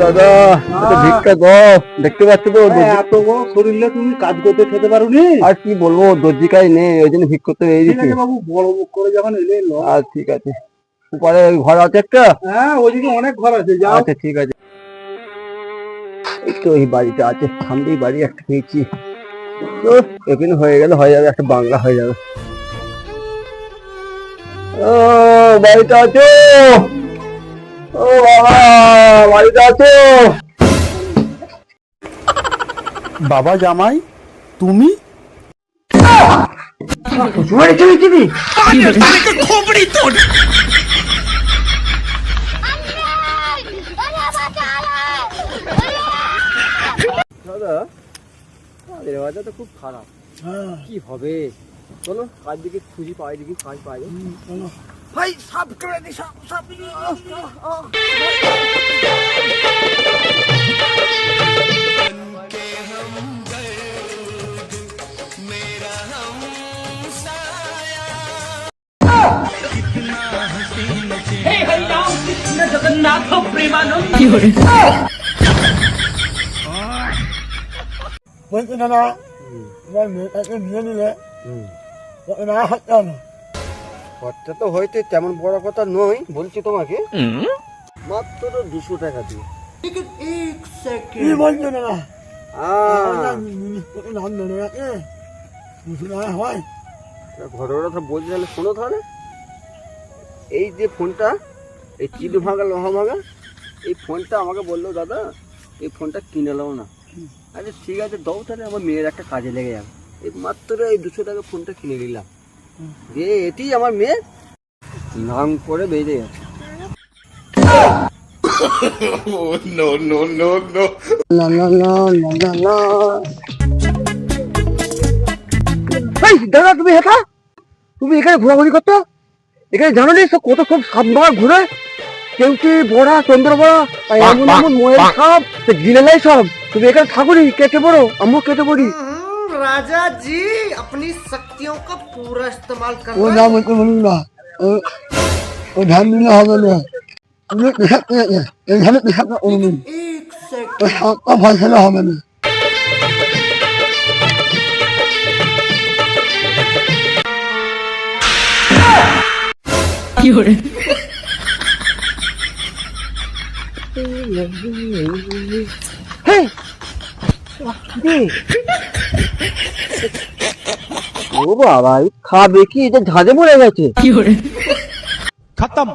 দাদা এটা ভিক্ষা দেখতে পাচ্ছ তো এত শরীরে তুমি কাজ করতে খেতে পারোনি? আর কি বলব দর্জিকাই নেই ওই জন্য ভিক্ষা করতে এই দিচ্ছি বাবু বড় মুখ করে যখন এলে আর ঠিক আছে। উপরে ঘর আছে একটা? হ্যাঁ ওইদিকে অনেক ঘর আছে যাও। আচ্ছা ঠিক আছে। এই তো এই বাড়িটা আছে সামনেই বাড়ি একটা পেয়েছি তো এখানে হয়ে গেলে হয়ে যাবে একটা বাংলা হয়ে যাবে। ও বাড়িটা আছো। ও বাবা! আছো বাবা জামাই তুমি? দাদা কাজের বাজার তো খুব খারাপ। কি হবে? চলো কাজ দিকে খুঁজি পাই দেখি কাজ পাই। ভাই সাপ করে দি সাপ সাপ বলছি না না তোমার মেয়েটাকে নিয়ে নিলে না হচ্ছে না খরচা তো হয়তো তেমন বড় কথা নয় বলছি তোমাকে। মাত্র দুশো টাকা দিয়ে। কি বলছো নাম ধরে রাখে না হয়। ঘরের কথা বলছি তাহলে শোনো তাহলে। এই যে ফোনটা এই চিড় ভাঙা লোহা ভাঙা? এই ফোনটা আমাকে বলল দাদা এই ফোনটা কিনে নাও না। আচ্ছা ঠিক আছে দাও তাহলে আমার মেয়ের একটা কাজে লেগে যাবে। এই মাত্র এই দুশো টাকা ফোনটা কিনে নিলাম। দিয়ে এটি আমার মেয়ে নাম করে বেরিয়ে গেছে। না না না না না না এই দাদা তুমি হেঁটা তুমি এখানে ঘোরাঘুরি করতো? এখানে জানো নি সব কত সব সাপ বাবা ঘুরে কেউ কি বড়া চন্দ্র বড়া আর এমন এমন ময়ের সাপ গিলেলাই সব তুমি এখানে থাকুনি কেটে পড়ো আমিও কেটে পড়ি राजा जी अपनी शक्तियों का पूरा इस्तेमाल कर ও নাম হচ্ছে বলুন না ও- ও ধ্যান দিলে হবে না তুমি পেশাব পেয়েছে এখানে পেশাবটা করবেন एक सेकंड ও সাতটা ফসলে হবে না Hey! ও বাবা খাবে কি? এটা ঝাঁজে মরে গেছে। কি করে? খতম।